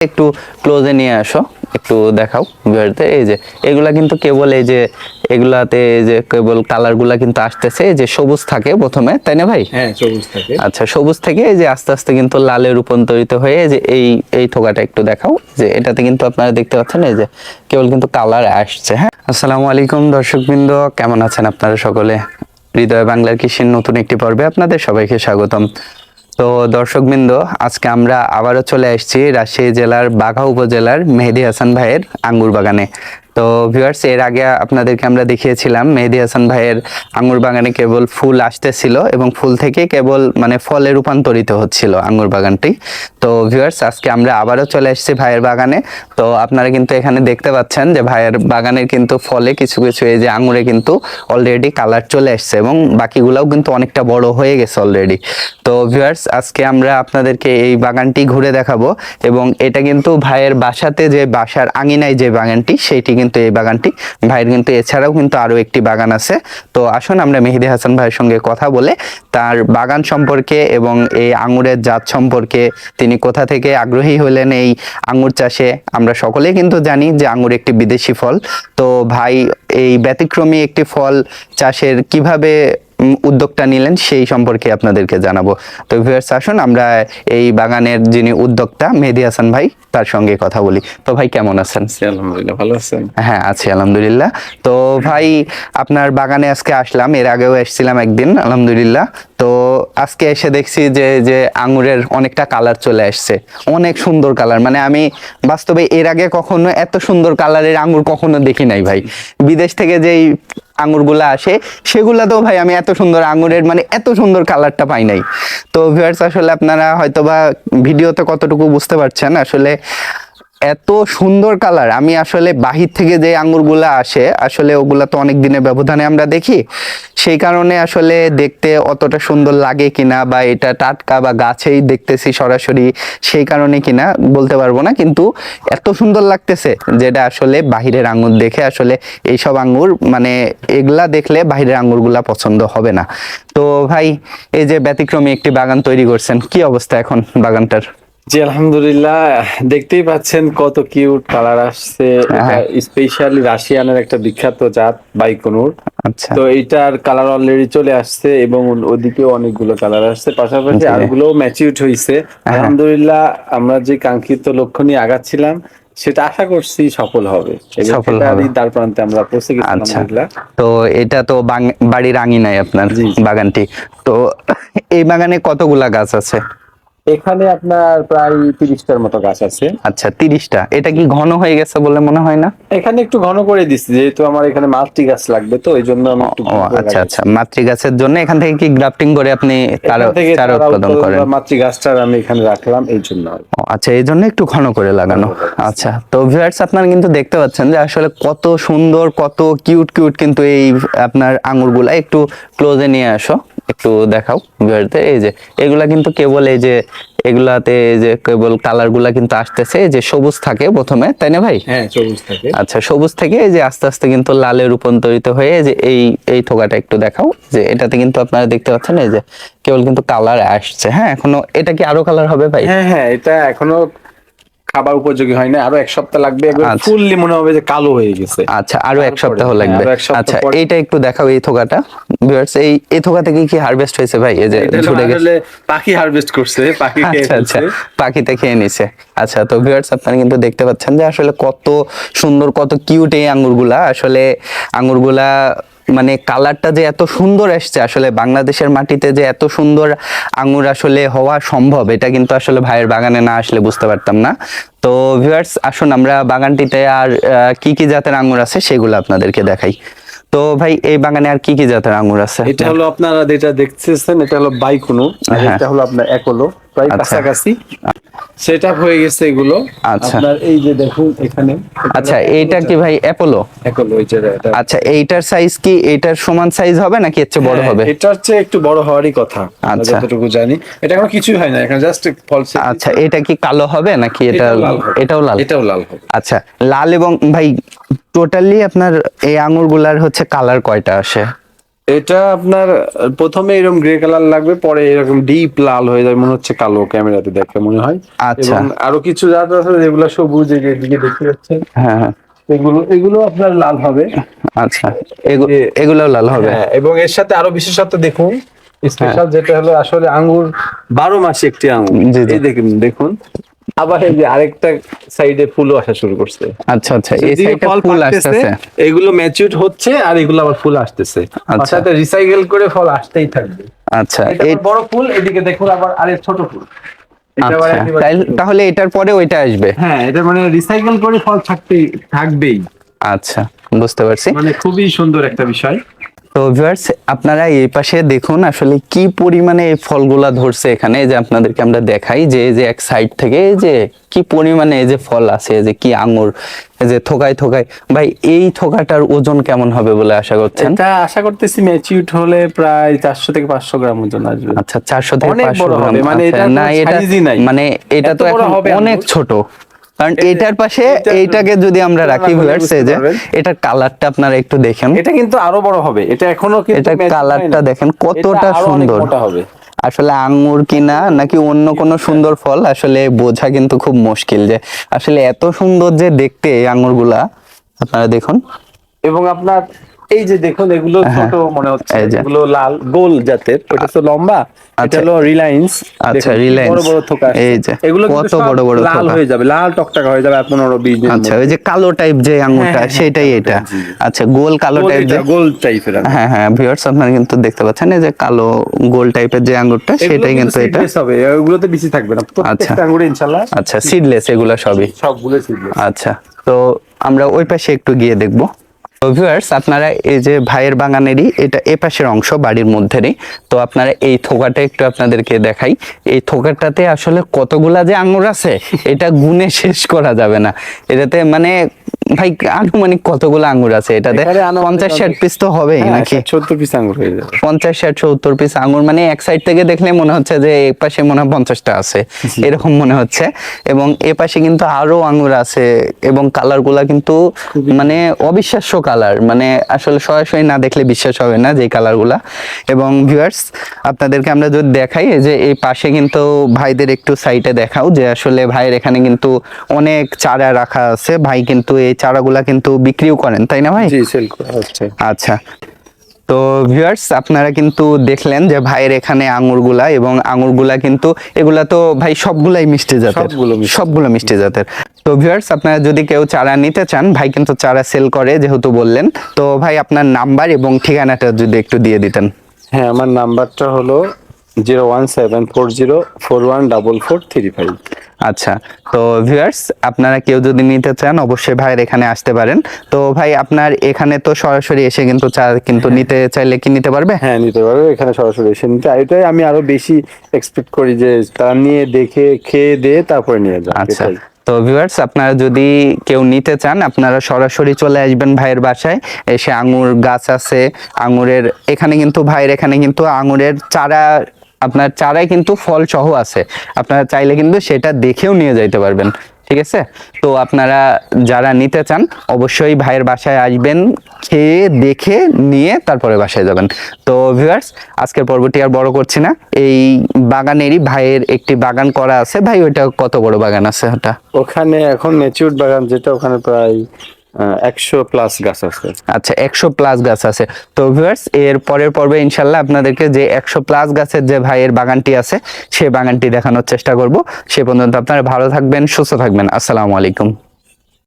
একটু ক্লোজে নিয়ে আসো একটু দেখাও ভিউয়ারদের। এই যে এগুলা কিন্তু কেবল এই যে এগুলাতে এই যে কেবল কালারগুলা কিন্তু আসতেছে যে সবুজ থাকে প্রথমে তাই না ভাই? হ্যাঁ সবুজ থাকে। আচ্ছা সবুজ থেকে এই যে আস্তে আস্তে কিন্তু লালে রূপান্তরিত হয়ে এই যে এই এই থোকাটা একটু দেখাও। যে এটাতে কিন্তু আপনারা দেখতে পাচ্ছেন এই যে কেবল কিন্তু কালার আসছে হ্যাঁ? আসসালামু আলাইকুম দর্শকবৃন্দ কেমন আছেন আপনারা সকলে? হৃদয় বাংলার কৃষির নতুন একটি পর্বে আপনাদের সবাইকে স্বাগতম। তো দর্শকবৃন্দ, আজকে আমরা আবারও চলে আসছি রাজশাহী জেলার বাঘা উপজেলার মেহেদি হাসান ভাইয়ের আঙ্গুর বাগানে তো ভিউয়ার্স এর আগে আপনাদেরকে আমরা দেখিয়েছিলাম, মেহেদি হাসান ভাইয়ের আঙুর বাগানে কেবল ফুল আসতেছিল এবং ফুল থেকে কেবল মানে ফলে রূপান্তরিত হচ্ছিল আঙ্গুর বাগানটি। তো ভিউয়ার্স আজকে আমরা আবারও চলে এসেছি ভাইয়ের বাগানে। তো আপনারা কিন্তু এখানে দেখতে পাচ্ছেন যে ভাইয়ের বাগানের কিন্তু ফলে কিছু কিছু এই যে আঙুরে কিন্তু অলরেডি কালার চলে আসছে এবং বাকিগুলোও কিন্তু অনেকটা বড় হয়ে গেছে অলরেডি তো ভিউয়ার্স আজকে আমরা আপনাদেরকে এই বাগানটি ঘুরে দেখাবো এবং এটা কিন্তু ভাইয়ের বাসাতে যে বাসার আঙিনায় যে বাগানটি, সেইটি কিন্তু এই বাগানটি। ভাইয়ের কিন্তু এছাড়াও কিন্তু আরও একটি বাগান আছে। তো আসুন আমরা মেহেদি হাসান ভাইয়ের সঙ্গে কথা বলে তার বাগান সম্পর্কে এবং এই আঙুরের জাত সম্পর্কে তিনি কোথা থেকে আগ্রহী হলেন এই আঙুর চাষে, আমরা সকলেই কিন্তু জানি যে আঙুর একটি বিদেশি ফল। তো ভাই, এই ব্যতিক্রমী একটি ফল চাষের কীভাবে উদ্যোগটা নিলেন সেই সম্পর্কে আপনাদেরকে জানাব। তো ভিউয়ার্স আসুন আমরা এই বাগানের যিনি উদ্যোক্তা, মেহেদি হাসান ভাই তার সঙ্গে কথা বলি। তো ভাই কেমন আছেন? আলহামদুলিল্লাহ ভালো আছেন। হ্যাঁ আছি আলহামদুলিল্লাহ। তো ভাই আপনার বাগানে আজকে আসলাম এর আগেও এসেছিলাম একদিন আলহামদুলিল্লাহ। তো আজকে এসে দেখছি যে যে আঙুরের অনেকটা কালার চলে আসছে। অনেক সুন্দর কালার মানে আমি বাস্তবে এর আগে কখনো এত সুন্দর কালারের আঙুর কখনো দেখি নাই ভাই। বিদেশ থেকে যেই আঙ্গুরগুলা আসে সেগুলাতেও ভাই আমি এত সুন্দর আঙুরের মানে এত সুন্দর কালারটা পাই নাই। তো ভিউয়ার্স আসলে আপনারা হয়তোবা ভিডিওতে কতটুকু বুঝতে পারছেন আসলে এত সুন্দর কালার আমি আসলে বাহির থেকে যে আঙ্গুরগুলা আসে, আসলে ওগুলা তো অনেক দিনের ব্যবধানে আমরা দেখি। সেই কারণে আসলে দেখতে অতটা সুন্দর লাগে কিনা বা এটা টাটকা বা গাছেই দেখতেছি সরাসরি সেই কারণে কিনা বলতে পারব না। কিন্তু এত সুন্দর লাগতেছে যেটা আসলে বাহিরের আঙ্গুর দেখে আসলে এইসব আঙ্গুর মানে এগুলা দেখলে বাহিরের আঙ্গুরগুলা পছন্দ হবে না। তো ভাই, এই যে ব্যতিক্রমী একটি বাগান তৈরি করছেন, কি অবস্থা এখন বাগানটার? জি আলহামদুলিল্লাহ। দেখতেই পাচ্ছেন কত কিউট কালার আসছে। হ্যাঁ। স্পেশালি রাশিয়ানের একটা বিখ্যাত জাত বাইকনুর। আচ্ছা। তো এইটার কালার অলরেডি চলে আসছে এবং ওদিকেও অনেকগুলো কালার আসছে। পাশাপাশি। আরগুলো ম্যাচিউড হয়েছে হ্যাঁ। আলহামদুলিল্লাহ আমরা যে কাঙ্ক্ষিত লক্ষ্য নিয়ে আগাচ্ছিলাম সেটা আশা করছি সফল হবে। সফল হবে। দ্বার প্রান্তে আমরা পৌঁছে গেছি আচ্ছা। আলহামদুলিল্লাহ। তো এটা তো বাড়ির আঙিনায় আপনার। বাগানটি। তো এই বাগানে কতগুলা গাছ আছে? এখানে আপনার প্রায় তিরিশটার মতো গাছ আছে। আচ্ছা তিরিশটা। এটা কি ঘন হয়ে গেছে বলে মনে হয় না? এখানে একটু ঘন করে দিচ্ছি যেহেতু আমার এখানে মাল্টি গাছ লাগবে তো এই জন্য আমি একটু আচ্ছা আচ্ছা। মাতৃ গাছের জন্য এখান থেকে কি গ্রাফটিং করে আপনি চারা উৎপাদন করেন? মাতৃ গাছটার আমি এখানে রাখলাম এই জন্য আচ্ছা এই জন্য একটু ঘন করে লাগানো। আচ্ছা তো ভিউয়ার্স আপনারা কিন্তু দেখতে পাচ্ছেন যে আসলে কত সুন্দর কত কিউট কিউট কিন্তু এই আপনার আঙ্গুরগুলা একটু ক্লোজে নিয়ে আসো। একটু দেখাও ভিউয়ারদের এই যে এগুলা কিন্তু কেবল এই যে এগুলাতে যে কেবল কালারগুলা কিন্তু আসতেছে যে সবুজ থাকে প্রথমে তাই না ভাই? হ্যাঁ সবুজ থাকে। আচ্ছা সবুজ থেকে এই যে আস্তে আস্তে কিন্তু লালে রূপান্তরিত হয়ে যে এই এই থোকাটা একটু দেখাও। যে এটাতে কিন্তু আপনারা দেখতে পাচ্ছেন এই যে কেবল কিন্তু কালার আসছে। হ্যাঁ এখনও এটা কি আরও কালার হবে ভাই? হ্যাঁ হ্যাঁ এটা এখনও খাবার উপযোগী হয় না আরও এক সপ্তাহ লাগবে আচ্ছা। ফুললি মনে হবে যে কালো হয়ে গেছে। আচ্ছা আরও এক সপ্তাহ হ্যাঁ, লাগবে। আচ্ছা এইটা একটু দেখাও এই থোকাটা। ভিউয়ার্স এই এই থোকা থেকে কি হারভেস্ট হয়েছে ভাই? এই যে এটা গেছে। পাখি হারভেস্ট করছে পাখি আচ্ছা আচ্ছা। পাখিতে খেয়ে নিছে। আচ্ছা তো ভিউয়ার্স আপনারা কিন্তু দেখতে পাচ্ছেন যে আসলে কত সুন্দর কত কিউট এই আঙ্গুরগুলা। আসলে আঙ্গুরগুলা মানে কালারটা যে এত সুন্দর আসছে আসলে বাংলাদেশের মাটিতে যে এত সুন্দর আঙ্গুর আসলে হওয়া সম্ভব এটা কিন্তু আসলে ভাইয়ের বাগানে না আসলে বুঝতে পারতাম না। তো ভিউয়ার্স আসুন আমরা বাগানটিতে আর কি কি জাতের আঙ্গুর আছে সেগুলো আপনাদেরকে দেখাই। তো ভাই এই বাগানে আর কি কি জাতের আঙ্গুর আছে? এটা হলো আপনারা যেটা দেখতেছেন এটা হলো বাইকুনু হ্যাঁ। এটা হলো আপনার একলো প্রায় আচ্ছা। কাছাকাছি। সেট আপ হয়ে গেছে এগুলো। আচ্ছা। আপনার এই যে দেখুন এখানে আচ্ছা এইটা কি ভাই অ্যাপোলো একলো এই যে এটা। আচ্ছা এইটার সাইজ কি এইটার সমান সাইজ হবে নাকি এর চেয়ে বড় হ্যাঁ, হবে? এটা হচ্ছে একটু বড় হওয়ারই কথা আচ্ছা। যতটুকু জানি। এটা এখন কিছুই হয় না এখানে জাস্ট ফল আচ্ছা এটা কি কালো হবে নাকি এটা এটাও লাল এটাও লাল? এটাও লাল হবে। আচ্ছা লাল এবং ভাই টোটালি আপনার এই আঙ্গুরগুলার হচ্ছে কালার কয়টা আসে? এটা আপনার প্রথমে এরকম গ্রে কালার লাগবে পরে এরকম ডিপ লাল হয়ে যাবে মনে হচ্ছে কালো ক্যামেরাতে দেখে মনে হয়। আচ্ছা। আরও কিছু জাত আছে যেগুলো সবুজ এদিকে দেখতে পাচ্ছেন। হ্যাঁ হ্যাঁ। এগুলো এগুলো আপনার লাল হবে। আচ্ছা। এগু- যে- লাল হবে। হ্যাঁ এবং এর সাথে আরও বিশেষত্ব দেখুন স্পেশাল যেটা হলো আসলে আঙ্গুর বারো মাসে একটি আঙ্গুর। দেখুন। আবার এই যে আরেকটা সাইডে ফুলও আসা শুরু করছে। আচ্ছা আচ্ছা এই সাইডে ফল আসতেছে। এগুলো ম্যাচিউর হচ্ছে আর এগুলো আবার ফুল আসতেছে। আচ্ছা। অর্থাৎ রিসাইকেল করে ফল আসতেই থাকবে। আচ্ছা এই বড় ফুল এদিকে দেখুন আবার আরেক ছোট ফুল। আচ্ছা। তাহলে এটার পরে ওইটা আসবে। হ্যাঁ এটা মানে রিসাইকেল করে ফল থাকতেই থাকবেই। আচ্ছা বুঝতে পারছি। মানে খুবই সুন্দর একটা বিষয়। তো ভিউয়ার্স আপনারা এই পাশে দেখুন আসলে কি পরিমাণে এই ফলগুলা ধরছে এখানে এই যে আপনাদেরকে আমরা দেখাই যে এই যে এক সাইড থেকে এই যে কি পরিমাণে এই যে ফল আছে যে কি আঙ্গুর এই যে থোকায় থোকায়। ভাই এই থোকাটার ওজন কেমন হবে বলে আশা করছেন? এটা আশা করতেছি ম্যাচিউড হলে প্রায় চারশো থেকে পাঁচশো গ্রাম ওজন আসবে। আচ্ছা চারশো থেকে অনেক পাঁচশো বড় গ্রাম মানে আচ্ছা, এটার না এটা মানে এটা তো এখন অনেক ছোট। কারণ এটার পাশে এইটাকে যদি আমরা রাখি ভিউয়ার্স এই যে এটার কালারটা আপনারা একটু দেখেন। এটা কিন্তু আরও বড় হবে। এটা এখনও কিন্তু এটা কালারটা দেখেন কতটা সুন্দর। হবে। আসলে আঙ্গুর কিনা নাকি অন্য কোনো সুন্দর ফল আসলে বোঝা কিন্তু খুব মুশকিল যে আসলে এত সুন্দর যে দেখতে এই আঙ্গুরগুলা আপনারা দেখুন। এবং আপনার এই যে দেখুন এগুলো ছোট মনে হচ্ছে হ্যাঁ। এগুলো লাল গোল জাতের ওটা তো লম্বা এটা আচ্ছা। হলো রিলায়েন্স। আচ্ছা, Reliance। বড় বড় থোকা এই যে, এগুলো কত বড় বড় লাল হয়ে যাবে লাল টকটকা হয়ে যাবে আর পনেরো বিশ দিন আচ্ছা ওই যে কালো টাইপ যে আঙ্গুরটা হ্যাঁ, হ্যাঁ, সেটাই এটা। আচ্ছা গোল কালো টাইপ যে গোল টাইপের হ্যাঁ হ্যাঁ ভিউয়ার্স আপনারা কিন্তু দেখতে পাচ্ছেন এই যে কালো গোল টাইপের যে আঙ্গুরটা সেটাই কিন্তু এটা। হবে এগুলোতে বেশি থাকবে না প্রত্যেকটা আঙ্গুরে ইনশাআল্লাহ আচ্ছা সিডলেস এগুলো সবই। সবগুলো সিডলেস আচ্ছা তো আমরা ওই পাশে একটু গিয়ে দেখব। ভিউয়ার্স আপনারা এই যে ভাইয়ের বাগানেরই, এটা এ পাশের অংশ, বাড়ির মধ্যেরই। তো আপনারা এই থোকাটা একটু আপনাদেরকে দেখাই। এই থোকাটাতে আসলে কতগুলা যে আঙুর আছে, এটা গুনে শেষ করা যাবে না। এটাতে মানে ভাই আনুমানিক কতগুলো আঙ্গুর আছে? এটাতে পঞ্চাশ ষাট পিস তো হবেই নাকি? সত্তর পিস আঙ্গুর হয়ে যাবে। পঞ্চাশ ষাট সত্তর পিস আঙ্গুর মানে এক সাইড থেকে দেখলে মনে হচ্ছে যে এই পাশে মনে হয় পঞ্চাশটা আছে। এরকম মনে হচ্ছে। এবং এ পাশে কিন্তু আরও আঙ্গুর আছে এবং কালারগুলা কিন্তু মানে অবিশ্বাস্য কালার মানে আসলে সরাসরি না দেখলে বিশ্বাস হবে না যে কালারগুলা। এবং ভিউয়ার্স আপনাদেরকে আমরা যদি দেখাই যে এই পাশে কিন্তু ভাইদের একটু সাইটে দেখাও যে আসলে ভাইয়ের এখানে কিন্তু অনেক চারা রাখা আছে। ভাই কিন্তু এই চারাগুলা কিন্তু বিক্রিও করেন তাই না ভাই? জি সেল করা হচ্ছে। আচ্ছা। তো ভিউয়ার্স আপনারা কিন্তু দেখলেন যে ভাইয়ের এখানে আঙুরগুলা এবং আঙুরগুলা কিন্তু এগুলা তো ভাই সবগুলাই মিষ্টি জাতের। সবগুলো মিষ্টি। সবগুলো মিষ্টি জাতের। তো ভিউয়ার্স আপনারা যদি কেউ চারা নিতে চান ভাই কিন্তু চারা সেল করে যেহেতু বললেন তো ভাই আপনার নাম্বার এবং ঠিকানাটা যদি একটু দিয়ে দিতেন। হ্যাঁ আমার নাম্বারটা হলো zero one seven four zero four one double four three five. আচ্ছা তো ভিউয়ার্স আপনারা কেউ যদি নিতে চান অবশ্যই ভাইয়ের এখানে আসতে পারেন। তো ভাই আপনার এখানে তো সরাসরি এসে কিন্তু চা কিন্তু নিতে চাইলে কি নিতে পারবে? হ্যাঁ নিতে পারবে এখানে সরাসরি এসে নিতে। এটাই আমি আরও বেশি এক্সপেক্ট করি যে তারা নিয়ে দেখে খেয়ে দিয়ে তারপরে নিয়ে যান আচ্ছা তো ভিউয়ার্স আপনারা যদি কেউ নিতে চান আপনারা সরাসরি চলে আসবেন ভাইয়ের বাসায়। এসে আঙুর গাছ আছে আঙুরের এখানে কিন্তু ভাইয়ের এখানে কিন্তু আঙুরের চারা আপনার চারাই কিন্তু ফল সহ আছে। আপনারা চাইলে কিন্তু সেটা দেখেও নিয়ে যাইতে পারবেন, ঠিক আছে? তো আপনারা যারা নিতে চান, অবশ্যই ভাইয়ের বাসায় আসবেন, খেয়ে দেখে নিয়ে তারপরে বাসায় যাবেন। তো ভিউয়ার্স আজকের পর্বটি আর বড় করছি না। এই বাগানেরই ভাইয়ের একটি বাগান করা আছে। ভাই, ওইটা কত বড় বাগান আছে ওটা? ওখানে এখন ম্যাচিউর বাগান, যেটা ওখানে প্রায় একশো প্লাস গাছ আছে। আচ্ছা একশো প্লাস গাছ আছে। তো ভিউয়ার্স এর পরের পর্বে ইনশাল্লাহ আপনাদেরকে যে একশো প্লাস গাছের যে ভাইয়ের বাগানটি আছে, সে বাগানটি দেখানোর চেষ্টা করব। সে পর্যন্ত আপনারা ভালো থাকবেন, সুস্থ থাকবেন। আসসালামু আলাইকুম।